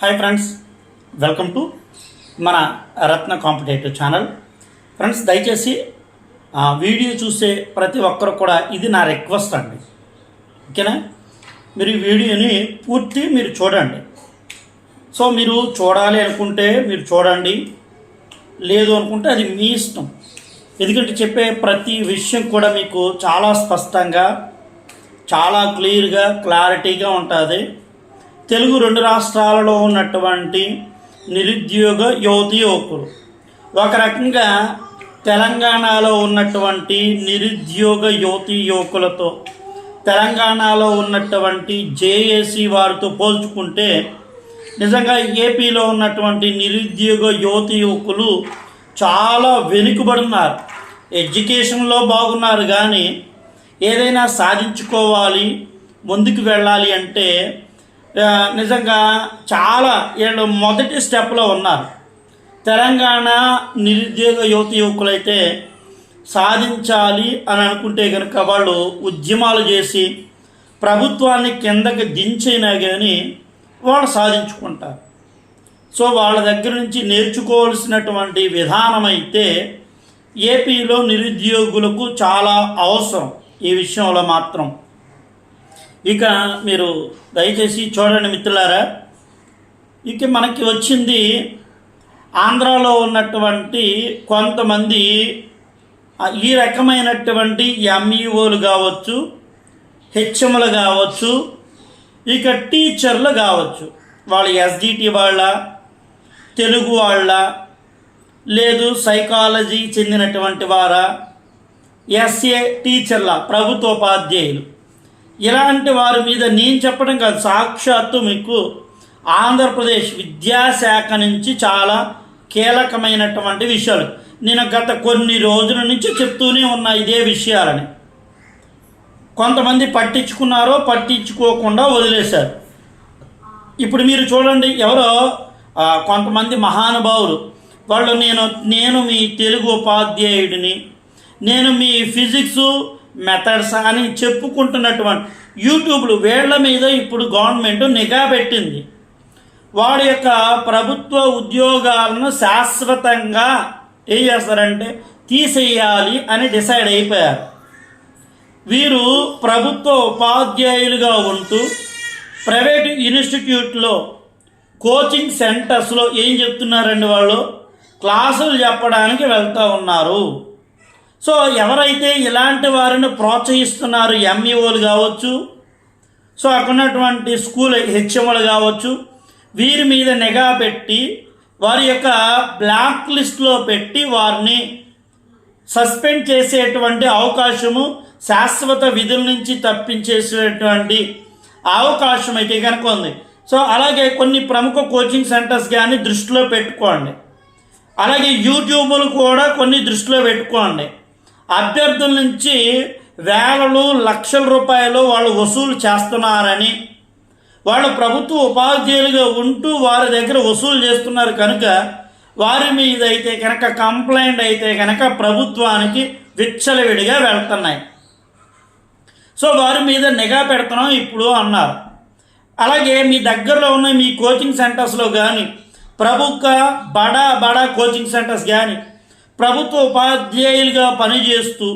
Hi friends welcome to మన Ratna competitive channel. Friends దయచేసి ఆ వీడియో చూసే ప్రతి ఒక్కరు కూడా ఇది నా రిక్వెస్ట్ అండి. ఓకేనా? మీరు ఈ వీడియోని పూర్తి మీరు చూడండి. సో మీరు చూడాలి అనుకుంటే మీరు చూడండి. లేదు అనుకుంటే అది మీ ఇష్టం. ఎందుకంటే చెప్పే ప్రతి విషయం కూడా మీకు చాలా స్పష్టంగా చాలా క్లియర్గా క్లారిటీగా ఉంటుంది. తెలుగు రెండు రాష్ట్రాలలో ఉన్నటువంటి నిరుద్యోగ యువతి యువకులు ఒక రకంగా తెలంగాణలో ఉన్నటువంటి నిరుద్యోగ యువతి యువకులతో తెలంగాణలో ఉన్నటువంటి జేఏసీ వారితో పోల్చుకుంటే నిజంగా ఏపీలో ఉన్నటువంటి నిరుద్యోగ యువతి యువకులు చాలా వెనుకబడున్నారు. ఎడ్యుకేషన్లో బాగున్నారు కానీ ఏదైనా సాధించుకోవాలి ముందుకు వెళ్ళాలి అంటే నిజంగా చాలా వీళ్ళు మొదటి స్టెప్లో ఉన్నారు. తెలంగాణ నిరుద్యోగ యువత యువకులైతే సాధించాలి అని అనుకుంటే కనుక వాళ్ళు ఉద్యమాలు చేసి ప్రభుత్వాన్ని కిందకి దించైనా కానీ వాళ్ళు సాధించుకుంటారు. సో వాళ్ళ దగ్గర నుంచి నేర్చుకోవాల్సినటువంటి విధానం అయితే ఏపీలో నిరుద్యోగులకు చాలా అవసరం. ఈ విషయంలో మాత్రం ఇక మీరు దయచేసి చూడండి మిత్రులారా ఇక మనకి వచ్చింది ఆంధ్రాలో ఉన్నటువంటి కొంతమంది ఈ రకమైనటువంటి ఎంఈఓలు కావచ్చు హెచ్ఎంలు కావచ్చు ఇక టీచర్లు కావచ్చు. వాళ్ళ ఎస్డిటి వాళ్ళ తెలుగు వాళ్ళ లేదు సైకాలజీ చెందినటువంటి వారా ఎస్ఏ టీచర్ల ప్రభుత్వోపాధ్యాయులు. ఇలాంటి వారి మీద నేను చెప్పడం కాదు సాక్షాత్తు మీకు ఆంధ్రప్రదేశ్ విద్యాశాఖ నుంచి చాలా కీలకమైనటువంటి విషయాలు. నేను గత కొన్ని రోజుల నుంచి చెప్తూనే ఉన్నా ఇదే విషయాలని. కొంతమంది పట్టించుకున్నారో పట్టించుకోకుండా వదిలేశారు. ఇప్పుడు మీరు చూడండి ఎవరో కొంతమంది మహానుభావులు. వాళ్ళు నేను నేను మీ తెలుగు ఉపాధ్యాయుడిని నేను మీ ఫిజిక్స్ మెథడ్స్ అని చెప్పుకుంటున్నటువంటి యూట్యూబ్లు వేళ్ళ మీద ఇప్పుడు గవర్నమెంట్ నిఘా పెట్టింది. వాడి యొక్క ప్రభుత్వ ఉద్యోగాలను శాశ్వతంగా ఏం చేస్తారంటే తీసేయాలి అని డిసైడ్ అయిపోయారు. వీరు ప్రభుత్వ ఉపాధ్యాయులుగా ఉంటూ ప్రైవేట్ ఇన్స్టిట్యూట్లో కోచింగ్ సెంటర్స్లో ఏం చెప్తున్నారండి వాళ్ళు? క్లాసులు చెప్పడానికి వెళ్తూ ఉన్నారు. సో ఎవరైతే ఇలాంటి వారిని ప్రోత్సహిస్తున్నారు ఎంఈఓలు కావచ్చు సో అక్కడ ఉన్నటువంటి స్కూల్ హెచ్ఎంలు కావచ్చు వీరి మీద నిఘా పెట్టి వారి యొక్క బ్లాక్ లిస్ట్లో పెట్టి వారిని సస్పెండ్ చేసేటువంటి అవకాశము శాశ్వత విధుల నుంచి తప్పించేసేటువంటి అవకాశం అయితే కనుక ఉంది. సో అలాగే కొన్ని ప్రముఖ కోచింగ్ సెంటర్స్ కానీ దృష్టిలో పెట్టుకోండి. అలాగే యూట్యూబ్లు కూడా కొన్ని దృష్టిలో పెట్టుకోండి. అభ్యర్థుల నుంచి వేలలు లక్షల రూపాయలు వాళ్ళు వసూలు చేస్తున్నారని వాళ్ళు ప్రభుత్వ ఉపాధ్యాయులుగా ఉంటూ వారి దగ్గర వసూలు చేస్తున్నారు కనుక వారి మీద అయితే కనుక కంప్లైంట్ అయితే కనుక ప్రభుత్వానికి విచ్చలవిడిగా వెళ్తున్నాయి. సో వారి మీద నిఘా పెడుతున్నాం ఇప్పుడు అన్నారు. అలాగే మీ దగ్గరలో ఉన్న మీ కోచింగ్ సెంటర్స్లో కానీ ప్రభుత్వ బడా బడా కోచింగ్ సెంటర్స్ కానీ ప్రభుత్వ ఉపాధ్యాయులుగా పనిచేస్తూ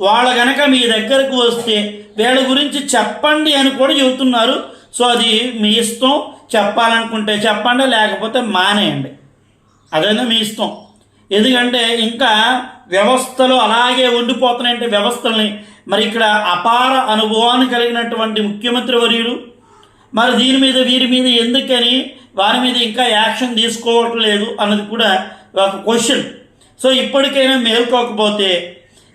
వాళ్ళ గనక మీ దగ్గరకు వస్తే వీళ్ళ గురించి చెప్పండి అని కూడా చెబుతున్నారు. సో అది మీ ఇష్టం. చెప్పాలనుకుంటే చెప్పండి లేకపోతే మానేయండి. అదైనా మీ ఇష్టం. ఎందుకంటే ఇంకా వ్యవస్థలు అలాగే ఉండిపోతున్నాయంటే వ్యవస్థల్ని మరి ఇక్కడ అపార అనుభవాన్ని కలిగినటువంటి ముఖ్యమంత్రి వర్యులు. మరి దీని మీద వీరి మీద ఎందుకని వారి మీద ఇంకా యాక్షన్ తీసుకోవట్లేదు అన్నది కూడా ఒక క్వశ్చన్. సో ఇప్పటికైనా మేల్కోకపోతే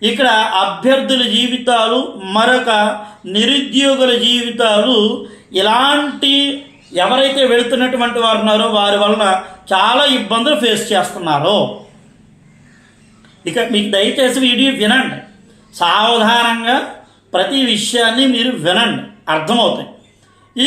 ఇక్కడ అభ్యర్థుల జీవితాలు మరొక నిరుద్యోగుల జీవితాలు ఇలాంటి ఎవరైతే వెళుతున్నటువంటి వారు ఉన్నారో వారి వలన చాలా ఇబ్బందులు ఫేస్ చేస్తున్నారు. ఇక మీకు దయచేసి వీడియో వినండి. సావధానంగా ప్రతి విషయాన్ని మీరు వినండి. అర్థమవుతాయి.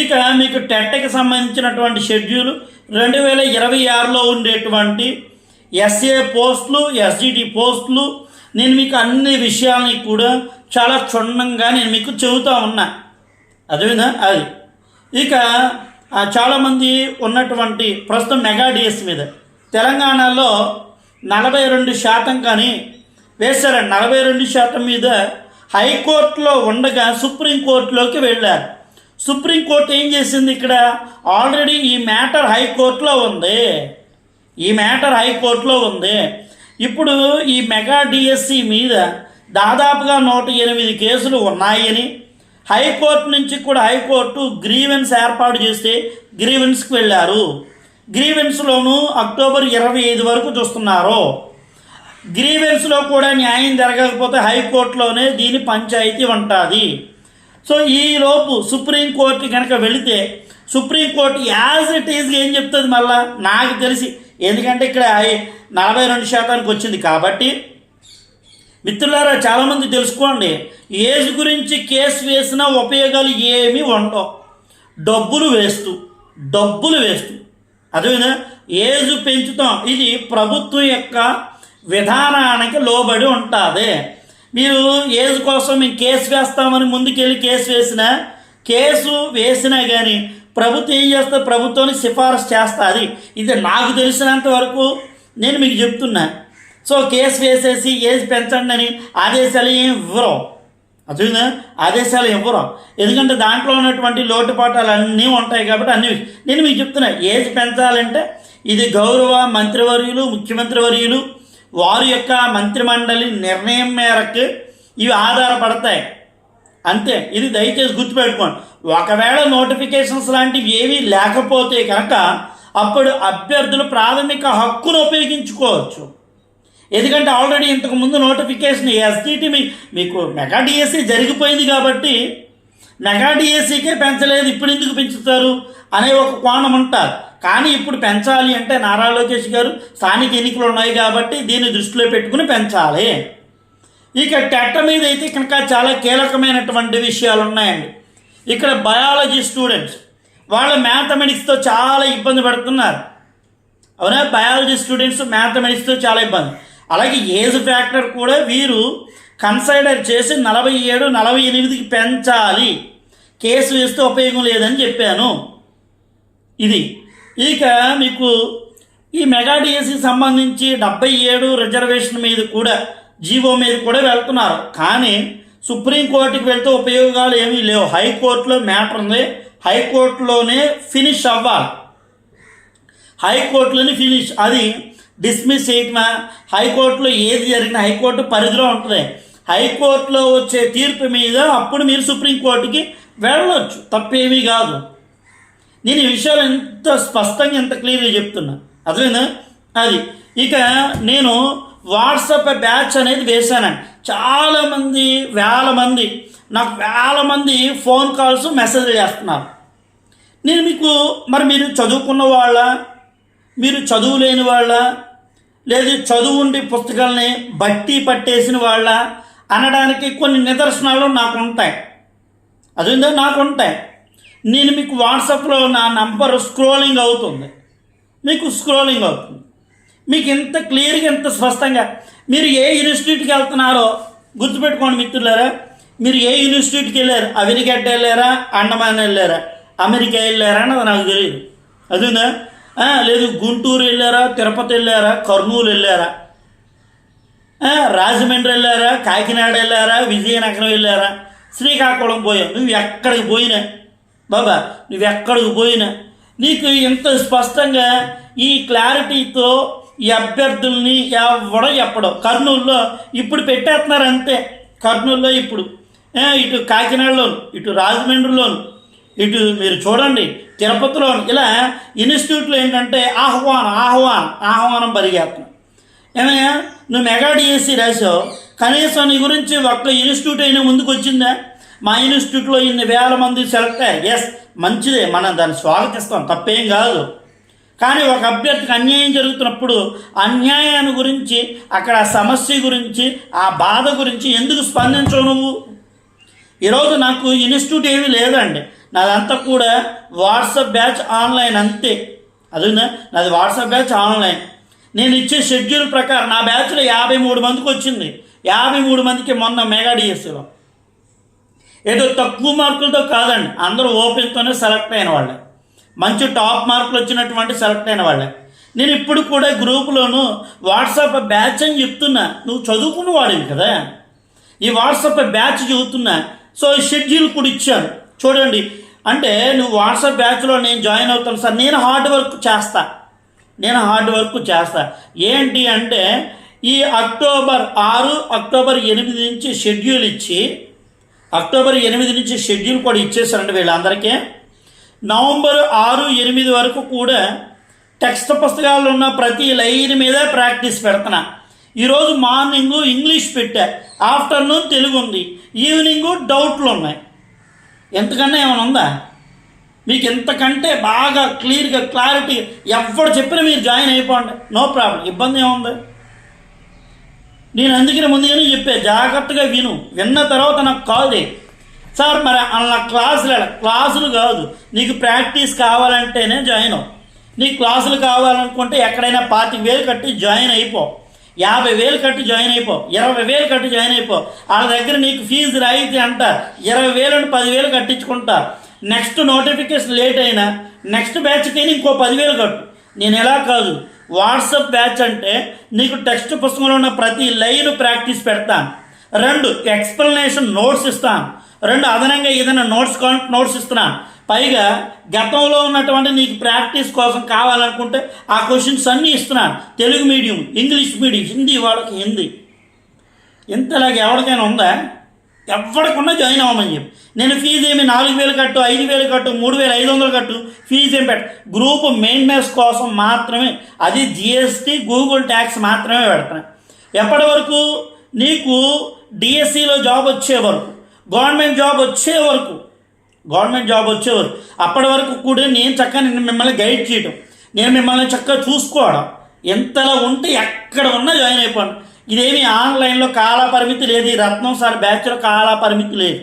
ఇక మీకు టెట్కి సంబంధించినటువంటి షెడ్యూల్ రెండు వేల ఇరవై ఆరులో ఉండేటువంటి ఎస్ఏ పోస్టులు ఎస్జిటి పోస్టులు. నేను మీకు అన్ని విషయాలని కూడా చాలా క్షుణ్ణంగా నేను మీకు చెబుతా ఉన్నా. అదేవిధంగా అది. ఇక చాలామంది ఉన్నటువంటి ప్రస్తుతం మెగా డిఎస్ మీద. తెలంగాణలో నలభై రెండు శాతం కానీ వేశారండి నలభై రెండు శాతం మీద హైకోర్టులో ఉండగా సుప్రీంకోర్టులోకి వెళ్ళారు. సుప్రీంకోర్టు ఏం చేసింది ఇక్కడ? ఆల్రెడీ ఈ మ్యాటర్ హైకోర్టులో ఉంది. ఈ మ్యాటర్ హైకోర్టులో ఉంది. ఇప్పుడు ఈ మెగా డిఎస్సి మీద దాదాపుగా నూట ఎనిమిది కేసులు ఉన్నాయని హైకోర్టు నుంచి కూడా హైకోర్టు గ్రీవెన్స్ ఏర్పాటు చేస్తే గ్రీవెన్స్కి వెళ్ళారు. గ్రీవెన్స్లోను అక్టోబర్ ఇరవై ఐదు వరకు చూస్తున్నారు. గ్రీవెన్స్లో కూడా న్యాయం జరగకపోతే హైకోర్టులోనే దీని పంచాయతీ ఉంటుంది. సో ఈలోపు సుప్రీంకోర్టు కనుక వెళితే సుప్రీంకోర్టు యాజ్ ఇట్ ఈజ్ ఏం చెప్తుంది మళ్ళా? నాకు తెలిసి ఎందుకంటే ఇక్కడ నలభై రెండు శాతానికి వచ్చింది కాబట్టి మిత్రులారా చాలామంది తెలుసుకోండి ఏజ్ గురించి కేసు వేసిన ఉపయోగాలు ఏమీ ఉండవు. డబ్బులు వేస్తూ డబ్బులు వేస్తూ. అదేవిధంగా ఏజ్ పెంచుతాం. ఇది ప్రభుత్వం యొక్క విధానానికి లోబడి ఉంటుంది. మీరు ఏజ్ కోసం మేము కేసు వేస్తామని ముందుకెళ్ళి కేసు వేసినా కేసు వేసినా కానీ ప్రభుత్వం ఏం చేస్తే ప్రభుత్వాన్ని సిఫారసు చేస్తుంది. ఇది నాకు తెలిసినంత వరకు నేను మీకు చెప్తున్నా. సో కేసు వేసేసి ఏజ్ పెంచండి అని ఆదేశాలు ఏం ఇవ్వరు. అర్థమైందా? ఆదేశాలు ఇవ్వరు. ఎందుకంటే దాంట్లో ఉన్నటువంటి లోటుపాటాలు అన్నీ ఉంటాయి కాబట్టి అన్ని నేను మీకు చెప్తున్నా ఏజ్ పెంచాలంటే ఇది గౌరవ మంత్రివర్యులు ముఖ్యమంత్రి వర్యులు వారి యొక్క మంత్రిమండలి నిర్ణయం మేరకు ఇవి ఆధారపడతాయి. అంతే. ఇది దయచేసి గుర్తుపెట్టుకోండి. ఒకవేళ నోటిఫికేషన్స్ లాంటివి ఏవీ లేకపోతే కనుక అప్పుడు అభ్యర్థులు ప్రాథమిక హక్కును ఉపయోగించుకోవచ్చు. ఎందుకంటే ఆల్రెడీ ఇంతకు ముందు నోటిఫికేషన్ ఎస్టీటీ మీ మీకు మెగా డిఎస్సి జరిగిపోయింది కాబట్టి మెగా డిఎస్సీకే పెంచలేదు ఇప్పుడు ఎందుకు పెంచుతారు అనే ఒక కోణం ఉంటారు. కానీ ఇప్పుడు పెంచాలి అంటే నారా లోకేష్ గారు స్థానిక ఎన్నికలు ఉన్నాయి కాబట్టి దీన్ని దృష్టిలో పెట్టుకుని పెంచాలి. ఇక టెట్ట మీద అయితే కనుక చాలా కీలకమైనటువంటి విషయాలు ఉన్నాయండి. ఇక్కడ బయాలజీ స్టూడెంట్స్ వాళ్ళ మ్యాథమెటిక్స్తో చాలా ఇబ్బంది పడుతున్నారు. అవునా? బయాలజీ స్టూడెంట్స్ మ్యాథమెటిక్స్తో చాలా ఇబ్బంది. అలాగే ఏజ్ ఫ్యాక్టర్ కూడా వీరు కన్సిడర్ చేసి నలభై ఏడు నలభై ఎనిమిదికి పెంచాలి. కేసు వేస్తే ఉపయోగం లేదని చెప్పాను. ఇది. ఇక మీకు ఈ మెగా సంబంధించి డెబ్బై ఏడు రిజర్వేషన్ మీద కూడా జీవో మీద కూడా వెళ్తున్నారు. కానీ సుప్రీంకోర్టుకి వెళ్తే ఉపయోగాలు ఏమీ లేవు. హైకోర్టులో మ్యాటర్ ఉంది. హైకోర్టులోనే ఫినిష్ అవ్వాలి. హైకోర్టులోనే ఫినిష్. అది డిస్మిస్ చేయటమా? హైకోర్టులో ఏది జరిగిన హైకోర్టు పరిధిలో ఉంటుంది. హైకోర్టులో వచ్చే తీర్పు మీద అప్పుడు మీరు సుప్రీంకోర్టుకి వెళ్ళవచ్చు తప్పేమీ కాదు. నేను ఈ విషయాలు ఎంత స్పష్టంగా ఎంత క్లియర్గా చెప్తున్నా. అర్థమైందా? అది. ఇక నేను వాట్సాప్ బ్యాచ్ అనేది వేశానండి. చాలామంది వేల మంది నాకు వేల మంది ఫోన్ కాల్స్ మెసేజ్లు చేస్తున్నారు. నేను మీకు మరి మీరు చదువుకున్న వాళ్ళ మీరు చదువు లేని వాళ్ళ లేదు చదువు ఉండి పుస్తకాలని బట్టి పట్టేసిన వాళ్ళ అనడానికి కొన్ని నిదర్శనాలు నాకు ఉంటాయి. అదేందో నాకు ఉంటాయి. నేను మీకు వాట్సాప్లో నా నంబర్ స్క్రోలింగ్ అవుతుంది. మీకు స్క్రోలింగ్ అవుతుంది. మీకు ఇంత క్లియర్గా ఇంత స్పష్టంగా. మీరు ఏ యూనివర్సిటీకి వెళ్తున్నారో గుర్తుపెట్టుకోండి మిత్రులారా. మీరు ఏ యూనివర్సిటీకి వెళ్ళారు? అవినిగడ్డ వెళ్ళారా? అండమాన్ వెళ్ళారా? అమెరికా వెళ్ళారా అన్నది నాకు తెలియదు అదేనా? లేదు గుంటూరు వెళ్ళారా? తిరుపతి వెళ్ళారా? కర్నూలు వెళ్ళారా? రాజమండ్రి వెళ్ళారా? కాకినాడ వెళ్ళారా? విజయనగరం వెళ్ళారా? శ్రీకాకుళం పోయావు నువ్వు ఎక్కడికి పోయినా? బాబా నువ్వు ఎక్కడికి పోయినా? నీకు ఇంత స్పష్టంగా ఈ క్లారిటీతో ఈ అభ్యర్థుల్ని ఎవడో చెప్పడం కర్నూలులో ఇప్పుడు పెట్టేస్తున్నారు అంతే. కర్నూలులో ఇప్పుడు. ఇటు కాకినాడలోను ఇటు రాజమండ్రిలోను ఇటు మీరు చూడండి తిరుపతిలోను ఇలా ఇన్స్టిట్యూట్లో ఏంటంటే ఆహ్వానం ఆహ్వానం ఆహ్వానం పరిగెత్తం ఏమయ్యా నువ్వు మెగా డిఎస్సి రాసావు కనీసం నీ గురించి ఒక్క ఇన్స్టిట్యూట్ అయినా ముందుకు వచ్చిందా? మా ఇన్స్టిట్యూట్లో ఇన్ని వేల మంది సెలెక్ట్ అయ్యారు. ఎస్ మంచిదే మనం దాన్ని స్వాగతిస్తాం తప్పేం కాదు. కానీ ఒక అభ్యర్థికి అన్యాయం జరుగుతున్నప్పుడు అన్యాయాన్ని గురించి అక్కడ సమస్య గురించి ఆ బాధ గురించి ఎందుకు స్పందించవు నువ్వు? ఈరోజు నాకు ఇన్స్టిట్యూట్ ఏమీ లేదండి. నాదంతా కూడా వాట్సాప్ బ్యాచ్ ఆన్లైన్ అంతే. అదేనా? నాది వాట్సాప్ బ్యాచ్ ఆన్లైన్. నేను ఇచ్చే షెడ్యూల్ ప్రకారం నా బ్యాచ్లో యాభై మూడు మందికి వచ్చింది. యాభై మూడు మందికి మొన్న మెగా డిఎస్సీలో. ఏదో తక్కువ మార్కులతో కాదండి. అందరూ ఓపెన్తోనే సెలెక్ట్ అయిన వాళ్ళే. మంచి టాప్ మార్కులు వచ్చినటువంటి సెలెక్ట్ అయిన వాళ్ళే. నేను ఇప్పుడు కూడా గ్రూపులోను వాట్సాప్ బ్యాచ్ అని చెప్తున్నా. నువ్వు చదువుకున్న వాడివి కదా. ఈ వాట్సాప్ బ్యాచ్ చదువుతున్నా. సో ఈ షెడ్యూల్ కూడా ఇచ్చాను చూడండి. అంటే నువ్వు వాట్సాప్ బ్యాచ్లో నేను జాయిన్ అవుతాను. సార్ నేను హార్డ్ వర్క్ చేస్తా. నేను హార్డ్ వర్క్ చేస్తా. ఏంటి అంటే ఈ అక్టోబర్ ఆరు అక్టోబర్ ఎనిమిది నుంచి షెడ్యూల్ ఇచ్చి అక్టోబర్ ఎనిమిది నుంచి షెడ్యూల్ కూడా ఇచ్చేసారండి వీళ్ళందరికీ. నవంబర్ ఆరు ఎనిమిది వరకు కూడా టెక్స్ట్ పుస్తకాల్లో ఉన్న ప్రతి లైన్ మీద ప్రాక్టీస్ పెడుతున్నా. ఈరోజు మార్నింగ్ ఇంగ్లీష్ పెట్టా. ఆఫ్టర్నూన్ తెలుగు ఉంది. ఈవినింగ్ డౌట్లు ఉన్నాయి. ఎంతకన్నా ఏమైనా ఉందా? మీకు ఎంతకంటే బాగా క్లియర్గా క్లారిటీ ఎవరు చెప్పినా మీరు జాయిన్ అయిపోండి. No problem. ఇబ్బంది ఏముంది? నేను అందుకనే ముందుగానే చెప్పే జాగ్రత్తగా విను. విన్న తర్వాత నాకు కాల్ చేయి. సార్ మరి అలా క్లాసులు క్లాసులు కాదు. నీకు ప్రాక్టీస్ కావాలంటేనే జాయిన్ అవు నీకు క్లాసులు కావాలనుకుంటే ఎక్కడైనా పాతిక వేలు కట్టి జాయిన్ అయిపో. యాభై వేలు కట్టి జాయిన్ అయిపో. ఇరవై వేలు కట్టి జాయిన్ అయిపో. వాళ్ళ దగ్గర నీకు ఫీజు రాయితీ అంట. ఇరవై వేలు అంటే పదివేలు కట్టించుకుంటా. నెక్స్ట్ నోటిఫికేషన్ లేట్ అయినా నెక్స్ట్ బ్యాచ్కి ఇంకో పదివేలు కట్టు. నేను ఎలా కాదు వాట్సప్ బ్యాచ్ అంటే నీకు టెక్స్ట్ పుస్తకంలో ఉన్న ప్రతి లైన్ ప్రాక్టీస్ పెడతాను. రెండు ఎక్స్ప్లెనేషన్ నోట్స్ ఇస్తాను. రెండు అదనంగా ఏదైనా నోట్స్ నోట్స్ ఇస్తున్నాను పైగా గతంలో ఉన్నటువంటి నీకు ప్రాక్టీస్ కోసం కావాలనుకుంటే ఆ క్వశ్చన్స్ అన్నీ ఇస్తున్నాను Telugu medium English medium Hindi వాళ్ళకి హిందీ. ఇంతలాగా ఎవరికైనా ఉందా? ఎవరికన్నా జాయిన్ అవ్వమని చెప్పి. నేను ఫీజు ఏమి నాలుగు వేలు కట్టు ఐదు వేలు కట్టు మూడు వేలు ఐదు వందలు కట్టు ఫీజు ఏం పెట్ట? గ్రూప్ మెయింటెనెన్స్ కోసం మాత్రమే అది జిఎస్టీ గూగుల్ ట్యాక్స్ మాత్రమే పెడతాను ఎప్పటి వరకు నీకు డిఎస్సిలో జాబ్ వచ్చే వరకు గవర్నమెంట్ జాబ్ వచ్చే వరకు గవర్నమెంట్ జాబ్ వచ్చే వరకు. అప్పటి వరకు కూడా నేను చక్కగా నేను మిమ్మల్ని గైడ్ చేయడం నేను మిమ్మల్ని చక్కగా చూసుకోవడం ఎంతలా ఉంటే ఎక్కడ ఉన్నా జాయిన్ అయిపోండి ఇదేమి ఆన్లైన్లో కాలపరిమితి లేదు ఈ రత్నం సార్ బ్యాచ్లో కాల పరిమితి లేదు.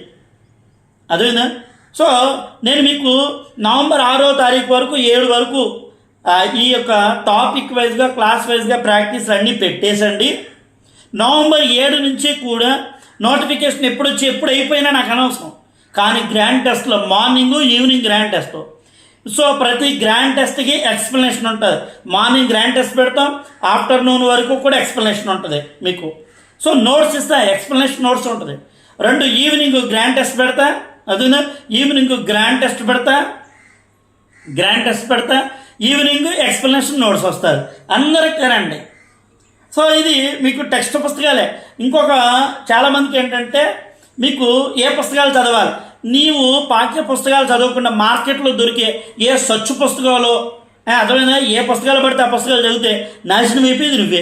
అదేనా సో నేను మీకు నవంబర్ ఆరో తారీఖు వరకు ఏడు వరకు ఈ యొక్క టాపిక్ వైజ్గా క్లాస్ వైజ్గా ప్రాక్టీస్ అన్నీ పెట్టేసండి. నవంబర్ ఏడు నుంచి కూడా నోటిఫికేషన్ ఎప్పుడు వచ్చి ఎప్పుడు అయిపోయినా నాకు అనవసరం. కానీ గ్రాండ్ టెస్ట్లో morning evening grand test. So ప్రతి గ్రాండ్ టెస్ట్కి ఎక్స్ప్లెనేషన్ ఉంటుంది. మార్నింగ్ గ్రాండ్ టెస్ట్ పెడతాం ఆఫ్టర్నూన్ వరకు కూడా ఎక్స్ప్లెనేషన్ ఉంటుంది మీకు. సో నోట్స్ ఇస్తా ఎక్స్ప్లెనేషన్ నోట్స్ ఉంటుంది. రెండు ఈవినింగ్ గ్రాండ్ టెస్ట్ పెడతా అదేనా? ఈవినింగ్ గ్రాండ్ టెస్ట్ పెడతా గ్రాండ్ టెస్ట్ పెడతా ఈవినింగ్ ఎక్స్ప్లెనేషన్ నోట్స్ వస్తుంది అందరికి రండి. సో ఇది మీకు టెక్స్ట్ పుస్తకాలే. ఇంకొక చాలామందికి ఏంటంటే మీకు ఏ పుస్తకాలు చదవాలి? నీవు పాఠ్య పుస్తకాలు చదవకుండా మార్కెట్లో దొరికే ఏ సచ్చు పుస్తకాలు? అర్థమైనా ఏ పుస్తకాలు పడితే ఆ పుస్తకాలు చదివితే నాశనం అయిపోయింది నువ్వే.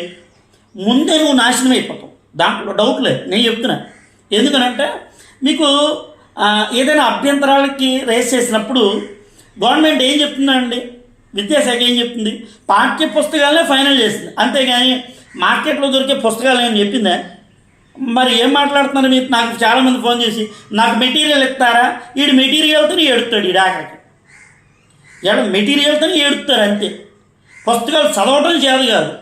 ముందే నువ్వు నాశనం అయిపోతావు. దాంట్లో డౌట్ లేదు. నేను చెప్తున్నా. ఎందుకనంటే మీకు ఏదైనా అభ్యంతరాలకి రేస్ చేసినప్పుడు గవర్నమెంట్ ఏం చెప్తుందండి? విద్యాశాఖ ఏం చెప్తుంది? పాఠ్య పుస్తకాలనే ఫైనల్ చేస్తుంది. అంతేగాని మార్కెట్లో దొరికే పుస్తకాలు ఏమని చెప్పిందా? మరి ఏం మాట్లాడుతున్నారు మీరు? నాకు చాలామంది ఫోన్ చేసి నాకు మెటీరియల్ ఇస్తారా? వీడు మెటీరియల్తో ఏడుతాడు ఈ ఆఖరికి. ఎడ మెటీరియల్తో ఏడుస్తారు అంతే. పుస్తకాలు చదవటం చేదు కాదు.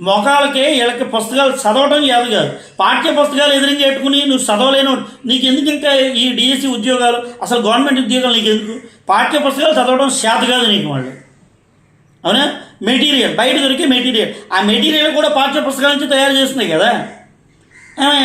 మొఖాలకే వీళ్ళకి పుస్తకాలు చదవటం చేదు కాదు. పాఠ్య పుస్తకాలు ఎదురుగా పెట్టుకుని నువ్వు చదవలేను నీకు ఎందుకు ఇంకా ఈ డిఎస్సి ఉద్యోగాలు? అసలు గవర్నమెంట్ ఉద్యోగాలు నీకు ఎందుకు పాఠ్య పుస్తకాలు చదవడం చేత కాదు నీకు వాళ్ళు. అవునా? మెటీరియల్ బయట దొరికే మెటీరియల్. ఆ మెటీరియల్ కూడా పాఠ్య పుస్తకాల నుంచి తయారు చేస్తున్నాయి కదా.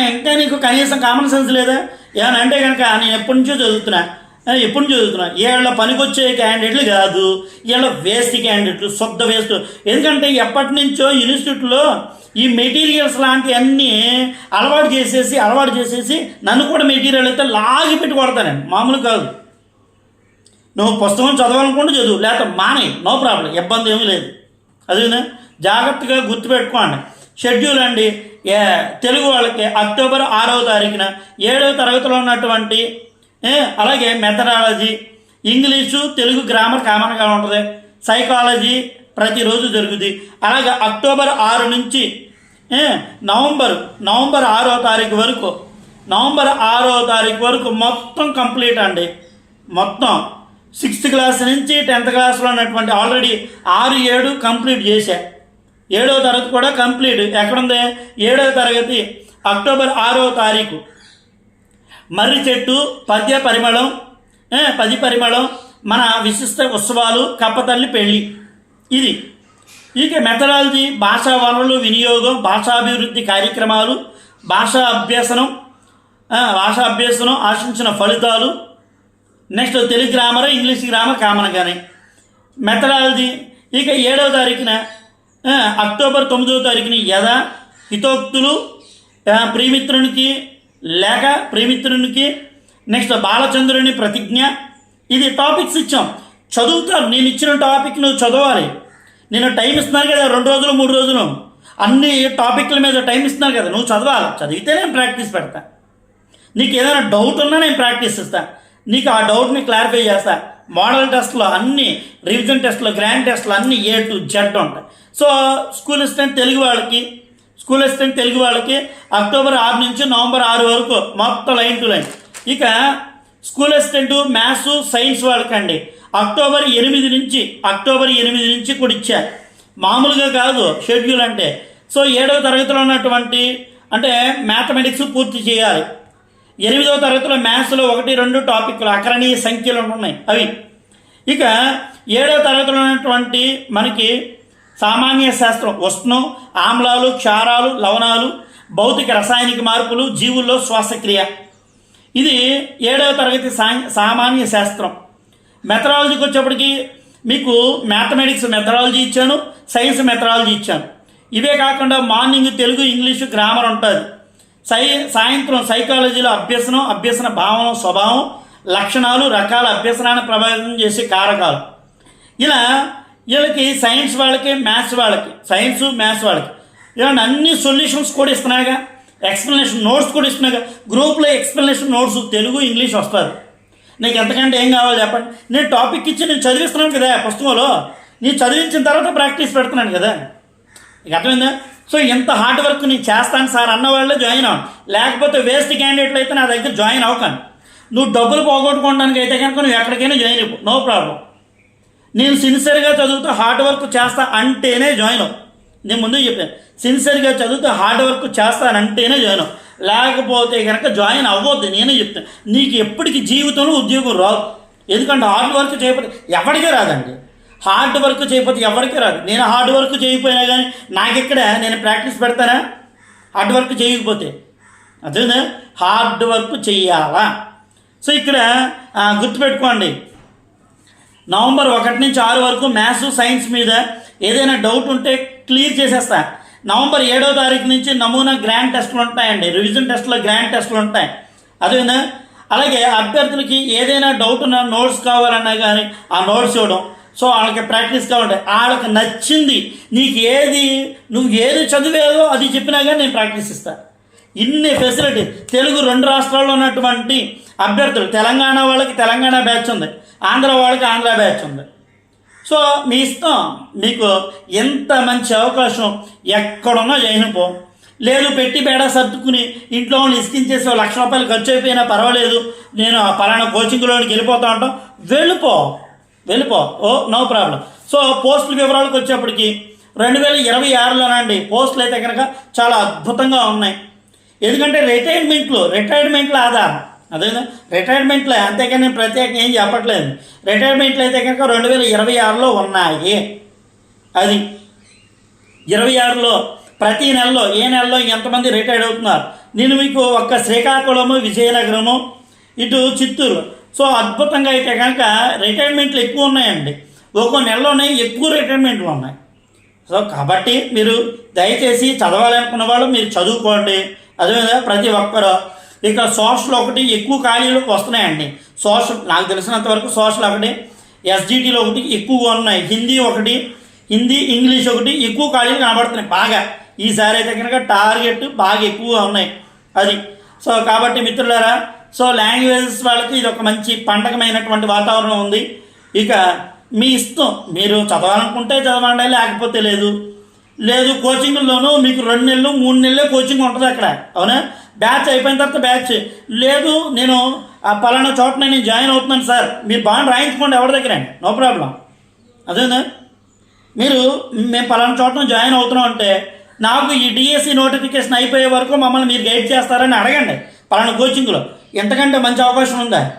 ఇంకా నీకు కనీసం కామన్ సెన్స్ లేదా? ఏమన్నా అంటే కనుక నేను ఎప్పటి నుంచో చదువుతున్నా. ఎప్పటి నుంచి చదువుతున్నా. వీళ్ళ పనికొచ్చే క్యాండిడేట్లు కాదు. వీళ్ళ వేస్ట్ క్యాండిడేట్లు శుద్ధ వేస్ట్ ఎందుకంటే ఎప్పటి నుంచో ఇన్స్టిట్యూట్లో ఈ మెటీరియల్స్ లాంటివన్నీ అలవాటు చేసేసి అలవాటు చేసేసి నన్ను కూడా మెటీరియల్ అయితే లాగి పెట్టి కొడతానండి మామూలు కాదు. నువ్వు పుస్తకం చదవాలనుకుంటే చదువు లేకపోతే మానే నో ప్రాబ్లం ఇబ్బంది ఏమీ లేదు. అదేనా జాగ్రత్తగా గుర్తుపెట్టుకోండి. షెడ్యూల్ అండి ఏ తెలుగు వాళ్ళకి అక్టోబర్ ఆరవ తారీఖున ఏడవ తరగతిలో ఉన్నటువంటి అలాగే మెథడాలజీ ఇంగ్లీషు తెలుగు గ్రామర్ కామన్గా ఉంటుంది. సైకాలజీ ప్రతిరోజు జరుగుతుంది అలాగే అక్టోబర్ ఆరు నుంచి నవంబర్ నవంబర్ ఆరో తారీఖు వరకు నవంబర్ ఆరో తారీఖు వరకు మొత్తం కంప్లీట్ అండి. మొత్తం. సిక్స్త్ క్లాస్ నుంచి టెన్త్ క్లాస్లో ఉన్నటువంటి ఆల్రెడీ ఆరు ఏడు కంప్లీట్ చేశా. ఏడవ తరగతి కూడా కంప్లీట్. ఎక్కడుంది? ఏడవ తరగతి అక్టోబర్ ఆరో తారీఖు. మర్రి చెట్టు పద్య పరిమళం పది పరిమళం మన విశిష్ట ఉత్సవాలు కప్పతల్లి పెళ్ళి ఇది. ఇక మెథడాలజీ భాషా వనరులు వినియోగం భాషాభివృద్ధి కార్యక్రమాలు భాషా అభ్యసనం భాషా అభ్యసనం ఆశించిన ఫలితాలు next Telugu grammar English grammar common కానీ మెథడాలజీ ఇక ఏడవ తారీఖున అక్టోబర్ తొమ్మిదవ తారీఖున యథ హితోక్తులు ప్రియమిత్రునికి లేక ప్రియమిత్రునికి నెక్స్ట్ బాలచంద్రుని ప్రతిజ్ఞ. ఇది టాపిక్స్ ఇచ్చాం. చదువుతాను నేను ఇచ్చిన టాపిక్ నువ్వు చదవాలి. నేను టైం ఇస్తున్నాను కదా రెండు రోజులు మూడు రోజులు. అన్ని టాపిక్ల మీద టైం ఇస్తున్నాను కదా నువ్వు చదవాలి. చదివితే నేను ప్రాక్టీస్ పెడతా. నీకు ఏదైనా డౌట్ ఉన్నా నేను ప్రాక్టీస్ ఇస్తా నీకు ఆ డౌట్ని క్లారిఫై చేస్తా. మోడల్ టెస్ట్లో అన్ని రివిజన్ టెస్ట్లో గ్రాండ్ టెస్ట్లో అన్ని ఏ టు జెడ్ ఉంటాయి. సో స్కూల్ అసిస్టెంట్ తెలుగు వాళ్ళకి స్కూల్ అసిస్టెంట్ తెలుగు వాళ్ళకి అక్టోబర్ ఆరు నుంచి నవంబర్ ఆరు వరకు మొత్తం లైన్ టు లైన్ ఇక స్కూల్ అసిస్టెంట్ మ్యాథ్స్ సైన్స్ వాళ్ళకండి. అక్టోబర్ ఎనిమిది నుంచి అక్టోబర్ ఎనిమిది నుంచి కూడా ఇచ్చారు మామూలుగా కాదు షెడ్యూల్ అంటే. సో ఏడవ తరగతిలో ఉన్నటువంటి అంటే మ్యాథమెటిక్స్ పూర్తి చేయాలి. ఎనిమిదవ తరగతిలో మ్యాథ్స్లో ఒకటి రెండు టాపిక్లు అకరణీయ సంఖ్యలు ఉన్నాయి అవి. ఇక ఏడవ తరగతిలో ఉన్నటువంటి మనకి సామాన్య శాస్త్రం ఉష్ణం ఆమ్లాలు క్షారాలు లవణాలు భౌతిక రసాయనిక మార్పులు జీవుల్లో శ్వాసక్రియ. ఇది ఏడవ తరగతి సా సామాన్య శాస్త్రం. మెథడాలజీకి వచ్చేప్పటికి మీకు మ్యాథమెటిక్స్ మెథడాలజీ ఇచ్చాను సైన్స్ మెథడాలజీ ఇచ్చాను. ఇవే కాకుండా మార్నింగ్ తెలుగు ఇంగ్లీషు గ్రామర్ ఉంటుంది. సై సాయంత్రం సైకాలజీలో అభ్యసనం అభ్యసన భావం స్వభావం లక్షణాలు రకాల అభ్యసనాన్ని ప్రభావితం చేసే కారకాలు. ఇలా వీళ్ళకి సైన్స్ వాళ్ళకి మ్యాథ్స్ వాళ్ళకి సైన్స్ మ్యాథ్స్ వాళ్ళకి ఇలాంటి అన్ని సొల్యూషన్స్ కూడా ఇస్తున్నాయిగా. ఎక్స్ప్లెనేషన్ నోట్స్ కూడా ఇస్తున్నాయిగా. గ్రూప్లో ఎక్స్ప్లెనేషన్ నోట్స్ తెలుగు ఇంగ్లీష్ వస్తుంది. నీకు ఎంతకంటే ఏం కావాలో చెప్పండి. నేను టాపిక్ ఇచ్చి నేను చదివిస్తున్నాను కదా పుస్తకంలో. నేను చదివించిన తర్వాత ప్రాక్టీస్ పెడుతున్నాను కదా. నీకు అర్థమైందా? సో ఇంత హార్డ్ వర్క్ నేను చేస్తాను సార్ అన్న వాళ్ళే జాయిన్ అవ్వను లేకపోతే వేస్ట్ క్యాండిడేట్లు అయితే నా దగ్గర జాయిన్ అవ్వకండి. నువ్వు డబ్బులు పోగొట్టుకోవడానికి అయితే కనుక నువ్వు ఎక్కడికైనా జాయిన్ అవ్వు నో ప్రాబ్లం నేను సిన్సియర్గా చదువుతూ హార్డ్ వర్క్ చేస్తా అంటేనే జాయిన్ అవ్వు. నేను ముందు చెప్పాను సిన్సియర్గా చదువుతూ హార్డ్ వర్క్ చేస్తానంటేనే జాయిన్ అవ్వు. లేకపోతే కనుక జాయిన్ అవ్వద్దు నేనే చెప్తాను. నీకు ఎప్పటికీ జీవితంలో ఉద్యోగం రాదు. ఎందుకంటే హార్డ్ వర్క్ చేయబడి ఎవరికీ రాదండి. హార్డ్ వర్క్ చేయకపోతే ఎవరికీ రాదు. నేను హార్డ్ వర్క్ చేయకపోయినా కానీ నాకెక్కడ? నేను ప్రాక్టీస్ పెడతానా? హార్డ్ వర్క్ చేయకపోతే. అదే హార్డ్ వర్క్ చెయ్యాలా? సో ఇక్కడ గుర్తుపెట్టుకోండి. నవంబర్ ఒకటి నుంచి ఆరు వరకు మ్యాథ్స్ సైన్స్ మీద ఏదైనా డౌట్ ఉంటే క్లియర్ చేసేస్తా. నవంబర్ ఏడో తారీఖు నుంచి నమూనా గ్రాండ్ టెస్టులు ఉంటాయండి. రివిజన్ టెస్ట్లో గ్రాండ్ టెస్టులు ఉంటాయి. అదేనా అలాగే అభ్యర్థులకి ఏదైనా డౌట్ ఉన్న నోట్స్ కావాలన్నా కానీ ఆ నోట్స్ ఇవ్వడం. సో వాళ్ళకి ప్రాక్టీస్ కావాలి వాళ్ళకి నచ్చింది. నీకు ఏది నువ్వు ఏది చదివేదో అది చెప్పినా కానీ నేను ప్రాక్టీస్ ఇస్తాను ఇన్ని ఫెసిలిటీ తెలుగు రెండు రాష్ట్రాల్లో ఉన్నటువంటి అభ్యర్థులు. తెలంగాణ వాళ్ళకి తెలంగాణ బ్యాచ్ ఉంది. ఆంధ్ర వాళ్ళకి ఆంధ్ర బ్యాచ్ ఉంది. సో మీ ఇష్టం. మీకు ఎంత మంచి అవకాశం ఎక్కడున్నా చేయనిపో లేదు పెట్టి బేడ సర్దుకుని ఇంట్లో వాళ్ళు లక్ష రూపాయలు ఖర్చు అయిపోయినా పర్వాలేదు. నేను ఆ పలానా కోచింగ్లోనికి వెళ్ళిపోతా ఉంటాం. వెళ్ళిపో. వెళ్ళిపో. Oh no problem. సో పోస్టుల వివరాలకు వచ్చేప్పటికి రెండు వేల ఇరవై ఆరులోనండి పోస్టులు అయితే కనుక చాలా అద్భుతంగా ఉన్నాయి. ఎందుకంటే రిటైర్మెంట్లు రిటైర్మెంట్ల ఆధారం. అదే రిటైర్మెంట్లో అంతేకాని నేను ప్రత్యేకంగా ఏం చెప్పట్లేదు. రిటైర్మెంట్లు అయితే కనుక రెండు వేల ఇరవై ఆరులో ఉన్నాయి. అది ఇరవై ఆరులో ప్రతి నెలలో ఏ నెలలో ఎంతమంది రిటైర్డ్ అవుతున్నారు? నేను మీకు ఒక్క శ్రీకాకుళము విజయనగరము ఇటు చిత్తూరు సో అద్భుతంగా అయితే కనుక రిటైర్మెంట్లు ఎక్కువ ఉన్నాయండి. ఒక్కో నెలలోనే ఎక్కువ రిటైర్మెంట్లు ఉన్నాయి. సో కాబట్టి మీరు దయచేసి చదవాలనుకున్న వాళ్ళు మీరు చదువుకోండి. అదేవిధంగా ప్రతి ఒక్కరు ఇక సోషల్ ఒకటి ఎక్కువ ఖాళీలు వస్తున్నాయండి. సోషల్ నాకు తెలిసినంత వరకు సోషల్ ఒకటి ఎస్జిటిలో ఒకటి ఎక్కువగా ఉన్నాయి. హిందీ ఒకటి హిందీ ఇంగ్లీష్ ఒకటి ఎక్కువ ఖాళీలు కనబడుతున్నాయి. బాగా. ఈసారి అయితే కనుక టార్గెట్ బాగా ఎక్కువగా ఉన్నాయి. అది. సో కాబట్టి మిత్రులారా సో లాంగ్వేజెస్ వాళ్ళకి ఇది ఒక మంచి పండగమైనటువంటి వాతావరణం ఉంది. ఇక మీ ఇష్టం మీరు చదవాలనుకుంటే చదవండి లేకపోతే లేదు. లేదు కోచింగ్లోనూ మీకు రెండు నెలలు మూడు నెలలే కోచింగ్ ఉంటుంది అక్కడ. అవునా? బ్యాచ్ అయిపోయిన తర్వాత బ్యాచ్. లేదు నేను ఆ పలానా చోట నేను జాయిన్ అవుతున్నాను సార్. మీరు బాగా రాయించుకోండి ఎవరి దగ్గర నో ప్రాబ్లం. అదేనా? మీరు మేము పలానా చోట జాయిన్ అవుతున్నాం అంటే నాకు ఈ డిఎస్సి నోటిఫికేషన్ అయిపోయే వరకు మమ్మల్ని మీరు గైడ్ చేస్తారని అడగండి. పలానా కోచింగ్లో. ఎంతకంటే మంచి అవకాశం ఉందా?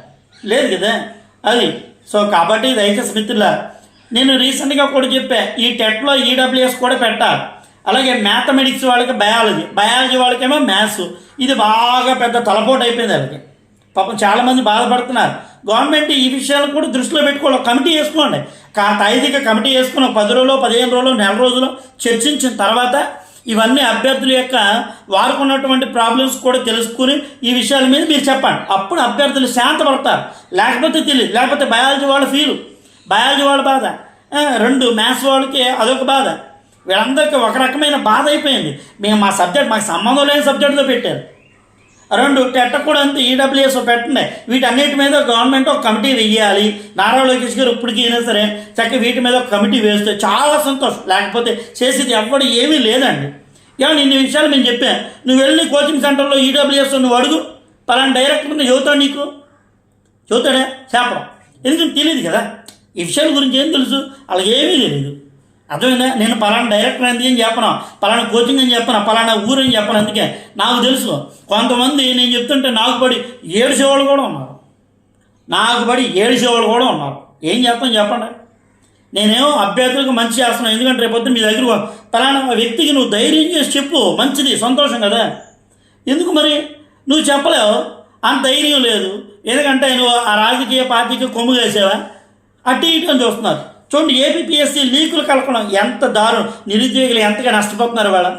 లేదు కదా. అది. సో కాబట్టి దయచేసి మిత్రుల నేను రీసెంట్గా కూడా చెప్పా ఈ టెట్లో ఈడబ్ల్యూఎస్ కూడా పెట్టాలి అలాగే మ్యాథమెటిక్స్ వాళ్ళకి బయాలజీ బయాలజీ వాళ్ళకేమో మ్యాథ్స్ ఇది బాగా పెద్ద తలపోటు అయిపోయింది వాళ్ళకి. పాపం చాలామంది బాధపడుతున్నారు. గవర్నమెంట్ ఈ విషయాలు కూడా దృష్టిలో పెట్టుకోవాలి. కమిటీ వేసుకోండి. కాంత ఐదిక కమిటీ వేసుకుని పది రోజులు పదిహేను రోజులు నెల రోజులు చర్చించిన తర్వాత ఇవన్నీ అభ్యర్థుల యొక్క వారికి ఉన్నటువంటి ప్రాబ్లమ్స్ కూడా తెలుసుకుని ఈ విషయాల మీద మీరు చెప్పండి. అప్పుడు అభ్యర్థులు శాంతపడతారు. లేకపోతే తెలియదు లేకపోతే బయాలజీ వాళ్ళ ఫీలు బయాలజీ వాళ్ళ బాధ. రెండు మ్యాథ్స్ వాళ్ళకి అదొక బాధ. వీళ్ళందరికీ ఒక రకమైన బాధ అయిపోయింది. మేము మా సబ్జెక్ట్ మాకు సంబంధం లేని సబ్జెక్టుతో పెట్టారు. రెండు పెట్టకూడదు కూడా ఈడబ్ల్యూఎస్ పెట్టండి. వీటన్నిటి మీద గవర్నమెంట్ ఒక కమిటీ వెయ్యాలి. నారా లోకేష్ గారు ఇప్పటికీ అయినా సరే చక్కగా వీటి మీద ఒక కమిటీ వేస్తే చాలా సంతోషం. లేకపోతే చేసేది ఎవ్వడు ఏమీ లేదండి. ఏమన్నా ఇన్ని విషయాలు మేము చెప్పాను నువ్వు వెళ్ళి కోచింగ్ సెంటర్లో ఈడబ్ల్యూఎస్ నువ్వు అడుగు. పలానా డైరెక్టర్ ముందు చదువుతాడు నీకు. చెబుతాడే? చేపడం ఎందుకంటే తెలియదు కదా. ఈ విషయాల గురించి ఏం తెలుసు? వాళ్ళకి ఏమీ తెలియదు. అర్థమైందా? నేను పలానా డైరెక్టర్ అని ఏం చెప్పను. పలానా కోచింగ్ అని చెప్పను. పలానా ఊరు అని చెప్పను. అందుకే నాకు తెలుసు. కొంతమంది నేను చెప్తుంటే నాకు పడి ఏడుసేవాళ్ళు కూడా ఉన్నారు. నాకు పడి ఏడుసేవాళ్ళు కూడా ఉన్నారు. ఏం చెప్పని చెప్పండి. నేనేమో అభ్యర్థులకు మంచి చేస్తున్నాను. ఎందుకంటే రేపొద్దు మీ దగ్గర పలానా వ్యక్తికి నువ్వు ధైర్యం చేసి చెప్పు. మంచిది సంతోషం కదా. ఎందుకు మరి? నువ్వు చెప్పలేవు. అంత ధైర్యం లేదు. ఎందుకంటే నువ్వు ఆ రాజకీయ పార్టీకి కొమ్ము వేసావా? అటు ఇటు అని చూస్తున్నారు. చూడండి ఏపీఎస్సీ లీకులు కలపడం ఎంత దారుణం. నిరుద్యోగులు ఎంతగా నష్టపోతున్నారు వాళ్ళ?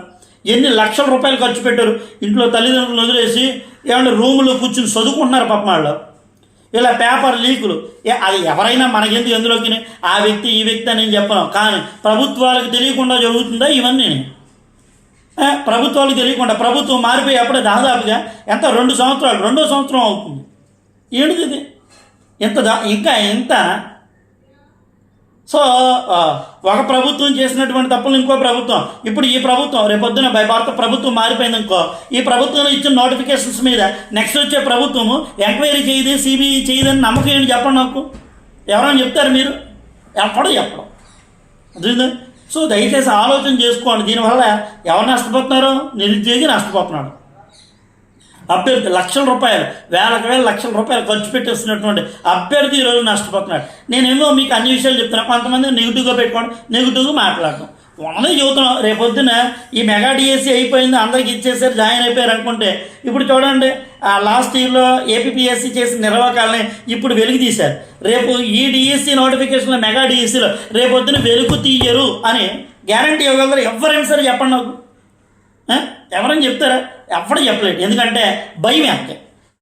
ఎన్ని లక్షల రూపాయలు ఖర్చు పెట్టారు? ఇంట్లో తల్లిదండ్రులు వదిలేసి ఏమన్నా రూములో కూర్చుని చదువుకుంటున్నారు పాపం వాళ్ళు. ఇలా పేపర్ లీకులు. అది ఎవరైనా మనకెందుకు ఎందులోకి ఆ వ్యక్తి ఈ వ్యక్తి అని చెప్పను. కానీ ప్రభుత్వాలకు తెలియకుండా జరుగుతుందా ఇవన్నీ? ప్రభుత్వాలకు తెలియకుండా. ప్రభుత్వం మారిపోయి అప్పుడే దాదాపుగా ఎంత? రెండు సంవత్సరాలు. రెండో సంవత్సరం అవుతుంది. ఏంటిది ఇంత దా ఇంకా ఇంత సో ఒక ప్రభుత్వం చేసినటువంటి తప్పులు ఇంకో ప్రభుత్వం. ఇప్పుడు ఈ ప్రభుత్వం రేపొద్దున భారత ప్రభుత్వం మారిపోయింది ఇంకో ఈ ప్రభుత్వం ఇచ్చిన నోటిఫికేషన్స్ మీద నెక్స్ట్ వచ్చే ప్రభుత్వము ఎంక్వైరీ చేయదు సిబిఐ చేయదని నమ్మకం ఏంటి చెప్పండి నాకు? ఎవరైనా చెప్తారు మీరు? ఎప్పుడో చెప్పడం. సో దయచేసి ఆలోచన చేసుకోండి. దీనివల్ల ఎవరు నష్టపోతున్నారో? నిరుద్యోగి నష్టపోతున్నాడు. అభ్యర్థి లక్షల రూపాయలు వేలకు వేల లక్షల రూపాయలు ఖర్చు పెట్టేస్తున్నటువంటి అభ్యర్థి ఈరోజు నష్టపోతున్నాడు. నేనేమో మీకు అన్ని విషయాలు చెప్తున్నా. కొంతమంది నెగిటివ్గా పెట్టుకోండి నెగిటివ్గా మాట్లాడటం ఉన్నదే చెబుతున్నాం రేపొద్దున ఈ మెగా డిఎస్సి అయిపోయింది అందరికి ఇచ్చేసారు జాయిన్ అయిపోయారు అనుకుంటే. ఇప్పుడు చూడండి ఆ లాస్ట్ ఇయర్లో ఏపీఎస్సి చేసిన నిర్వాహకాలని ఇప్పుడు వెలుగు తీశారు. రేపు ఈ డిఎస్సి నోటిఫికేషన్లో మెగా డిఎస్సిలో రేపొద్దున వెలుగు తీయరు అని గ్యారంటీ ఇవ్వగలరు. ఎవరైనా సరే చెప్పండి నాకు. ఎవరైనా చెప్తారా? ఎవరు చెప్పలేదు ఎందుకంటే భయం అంతే.